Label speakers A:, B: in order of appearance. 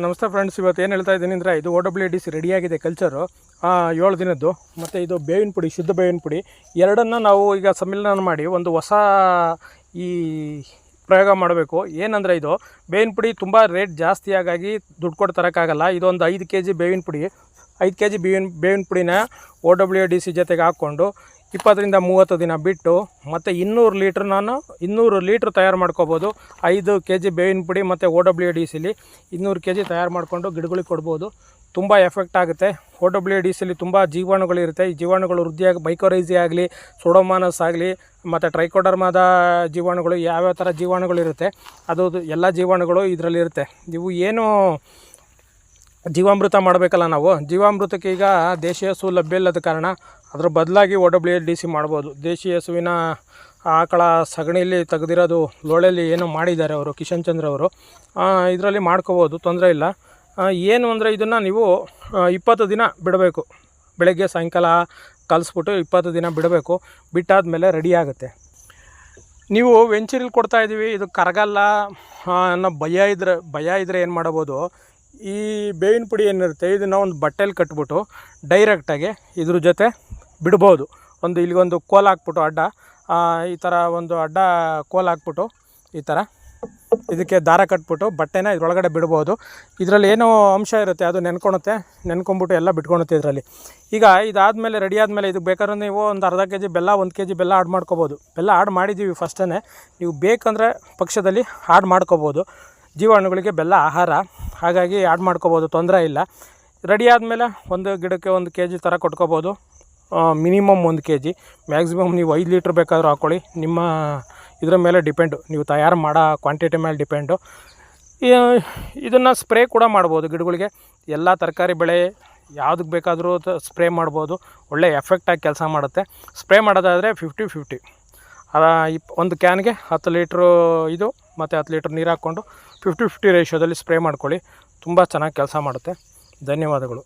A: ನಮಸ್ತೆ ಫ್ರೆಂಡ್ಸ್ ಇವತ್ತು ಏನು ಹೇಳ್ತಾ ಇದ್ದೀನಿ ಅಂದರೆ ಇದು ಓ ಡಬ್ಲ್ಯೂ ಡಿ ಸಿ ರೆಡಿಯಾಗಿದೆ ಕಲ್ಚರು ಏಳು ದಿನದ್ದು. ಮತ್ತು ಇದು ಬೇವಿನ ಪುಡಿ, ಶುದ್ಧ ಬೇವಿನ ಪುಡಿ. ಎರಡನ್ನು ನಾವು ಈಗ ಸಮ್ಮಿಲನ ಮಾಡಿ ಒಂದು ಹೊಸ ಈ ಪ್ರಯೋಗ ಮಾಡಬೇಕು. ಏನಂದರೆ ಇದು, ಬೇವಿನ ಪುಡಿ ತುಂಬ ರೇಟ್ ಜಾಸ್ತಿ ಆಗಾಗಿ ದುಡ್ಡು ಕೊಟ್ಟು ತರೋಕ್ಕಾಗಲ್ಲ. ಇದೊಂದು ಐದು ಕೆ ಜಿ ಬೇವಿನ ಪುಡಿ, ಐದು ಕೆ ಜಿ ಬೇವಿನ ಬೇವಿನ ಪುಡಿನ ಓ ಡಬ್ಲ್ಯೂ ಡಿ ಸಿ ಜೊತೆಗೆ ಹಾಕ್ಕೊಂಡು ಇಪ್ಪತ್ತರಿಂದ ಮೂವತ್ತು ದಿನ ಬಿಟ್ಟು ಮತ್ತು ಇನ್ನೂರು ಲೀಟ್ರ್ ನಾನು ಇನ್ನೂರು ಲೀಟ್ರ್ ತಯಾರು ಮಾಡ್ಕೋಬೋದು. ಐದು ಕೆ ಜಿ ಬೇವಿನ ಪುಡಿ ಮತ್ತು ಓ ಡಬ್ಲ್ಯೂ ಡಿ ಸಿಲಿ ಇನ್ನೂರು ಕೆ ಜಿ ತಯಾರು ಮಾಡಿಕೊಂಡು ಗಿಡಗಳಿಗೆ ಕೊಡ್ಬೋದು. ತುಂಬ ಎಫೆಕ್ಟ್ ಆಗುತ್ತೆ. ಓ ಡಬ್ಲ್ಯೂ ಡಿ ಸಿಲಿ ತುಂಬ ಜೀವಾಣುಗಳಿರುತ್ತೆ ಈ ಜೀವಾಣುಗಳು ವೃದ್ಧಿಯಾಗಿ ಮೈಕೋರೈಸಿ ಆಗಲಿ ಸೋಡೋಮಾನಸ್ ಆಗಲಿ, ಮತ್ತು ಟ್ರೈಕೋಡರ್ಮಾದ ಜೀವಾಣುಗಳು ಯಾವ್ಯಾವ ಥರ ಜೀವಾಣುಗಳಿರುತ್ತೆ ಅದು ಎಲ್ಲ ಜೀವಾಣುಗಳು ಇದರಲ್ಲಿರುತ್ತೆ ಇವು ಏನು ಜೀವಾಮೃತ ಮಾಡಬೇಕಲ್ಲ ನಾವು. ಜೀವಾಮೃತಕ್ಕೆ ಈಗ ದೇಶೀಯ ಸು ಲಭ್ಯ ಇಲ್ಲದ ಕಾರಣ ಅದ್ರ ಬದಲಾಗಿ ಒ ಡಬ್ಲ್ಯೂ ಡಿ ಸಿ ಮಾಡ್ಬೋದು. ದೇಶಿ ಹಸುವಿನ ಆಕಳ ಸಗಣಿಯಲ್ಲಿ ತೆಗೆದಿರೋದು ಲೋಳೆಯಲ್ಲಿ ಏನೋ ಮಾಡಿದ್ದಾರೆ ಅವರು, ಕಿಶನ್ ಚಂದ್ರ ಅವರು. ಇದರಲ್ಲಿ ಮಾಡ್ಕೋಬೋದು, ತೊಂದರೆ ಇಲ್ಲ. ಏನು ಅಂದರೆ ಇದನ್ನು ನೀವು ಇಪ್ಪತ್ತು ದಿನ ಬಿಡಬೇಕು. ಬೆಳಗ್ಗೆ, ಸಾಯಂಕಾಲ ಕಲಿಸ್ಬಿಟ್ಟು ಇಪ್ಪತ್ತು ದಿನ ಬಿಡಬೇಕು. ಬಿಟ್ಟಾದಮೇಲೆ ರೆಡಿ ಆಗುತ್ತೆ. ನೀವು ವೆಂಚೂರಿಲಿ ಕೊಡ್ತಾ ಇದ್ದೀವಿ, ಇದು ಕರಗಲ್ಲ. ಅನ್ನೋ ಭಯ ಇದ್ರೆ, ಭಯ ಇದ್ದರೆ ಏನು ಮಾಡ್ಬೋದು? ಈ ಬೇವಿನ ಪುಡಿ ಏನಿರುತ್ತೆ, ಇದನ್ನು ಒಂದು ಬಟ್ಟೆಲಿ ಕಟ್ಬಿಟ್ಟು ಡೈರೆಕ್ಟಾಗಿ ಇದ್ರ ಜೊತೆ ಬಿಡ್ಬೋದು. ಒಂದು ಇಲ್ಲಿಗೊಂದು ಕೋಲ್ ಹಾಕ್ಬಿಟ್ಟು ಅಡ್ಡ. ಈ ಥರ ಒಂದು ಅಡ್ಡ ಕೋಲ್ ಹಾಕ್ಬಿಟ್ಟು ಈ ಥರ ಇದಕ್ಕೆ ದಾರ ಕಟ್ಬಿಟ್ಟು ಬಟ್ಟೆನ ಇದ್ರೊಳಗಡೆ ಬಿಡ್ಬೋದು. ಇದರಲ್ಲಿ ಏನೋ ಅಂಶ ಇರುತ್ತೆ, ಅದು ನೆನ್ಕೊಳುತ್ತೆ ನೆನ್ಕೊಂಬಿಟ್ಟು ಎಲ್ಲ ಬಿಟ್ಕೊಳುತ್ತೆ ಇದರಲ್ಲಿ. ಈಗ ಇದಾದಮೇಲೆ ರೆಡಿ ಆದಮೇಲೆ ಇದಕ್ಕೆ ಬೇಕಾದ್ರೆ ನೀವು ಒಂದು ಅರ್ಧ ಕೆ ಜಿ ಬೆಲ್ಲ, ಒಂದು ಕೆ ಜಿ ಬೆಲ್ಲ ಆಡ್ ಮಾಡ್ಕೋಬೋದು. ಬೆಲ್ಲ ಆಡ್ ಮಾಡಿದ್ದೀವಿ ಫಸ್ಟೇ ನೀವು ಬೇಕಂದರೆ ಪಕ್ಷದಲ್ಲಿ ಆಡ್ ಮಾಡ್ಕೋಬೋದು. ಜೀವಾಣುಗಳಿಗೆ ಬೆಲ್ಲ, ಆಹಾರ, ಹಾಗಾಗಿ ಆಡ್ ಮಾಡ್ಕೋಬೋದು, ತೊಂದರೆ ಇಲ್ಲ. ರೆಡಿ ಆದಮೇಲೆ ಒಂದು ಗಿಡಕ್ಕೆ ಒಂದು ಕೆ ಜಿ ಥರ ಕೊಟ್ಕೋಬೋದು. ಮಿನಿಮಮ್ ಒಂದು ಕೆ ಜಿ ಮ್ಯಾಕ್ಸಿಮಮ್ ನೀವು ಐದು ಲೀಟ್ರ್ ಬೇಕಾದರೂ ಹಾಕ್ಕೊಳ್ಳಿ ನಿಮ್ಮ ಇದರ ಮೇಲೆ ಡಿಪೆಂಡು ನೀವು ತಯಾರು ಮಾಡೋ ಕ್ವಾಂಟಿಟಿ ಮೇಲೆ ಡಿಪೆಂಡು ಇದನ್ನು ಸ್ಪ್ರೇ ಕೂಡ ಮಾಡ್ಬೋದು ಗಿಡಗಳಿಗೆ. ಎಲ್ಲ ತರಕಾರಿ ಬೆಳೆ ಯಾವುದಕ್ಕೆ ಬೇಕಾದರೂ ಸ್ಪ್ರೇ ಮಾಡ್ಬೋದು. ಒಳ್ಳೆ ಎಫೆಕ್ಟಾಗಿ ಕೆಲಸ ಮಾಡುತ್ತೆ. ಸ್ಪ್ರೇ ಮಾಡೋದಾದರೆ ಫಿಫ್ಟಿ ಫಿಫ್ಟಿ ಇಪ್, ಒಂದು ಕ್ಯಾನ್ಗೆ ಹತ್ತು ಲೀಟ್ರು ಇದು ಮತ್ತು ಹತ್ತು ಲೀಟ್ರ್ ನೀರು ಹಾಕ್ಕೊಂಡು ಫಿಫ್ಟಿ ಫಿಫ್ಟಿ ರೇಷಿಯೋದಲ್ಲಿ ಸ್ಪ್ರೇ ಮಾಡ್ಕೊಳ್ಳಿ. ತುಂಬ ಚೆನ್ನಾಗಿ ಕೆಲಸ ಮಾಡುತ್ತೆ. ಧನ್ಯವಾದಗಳು.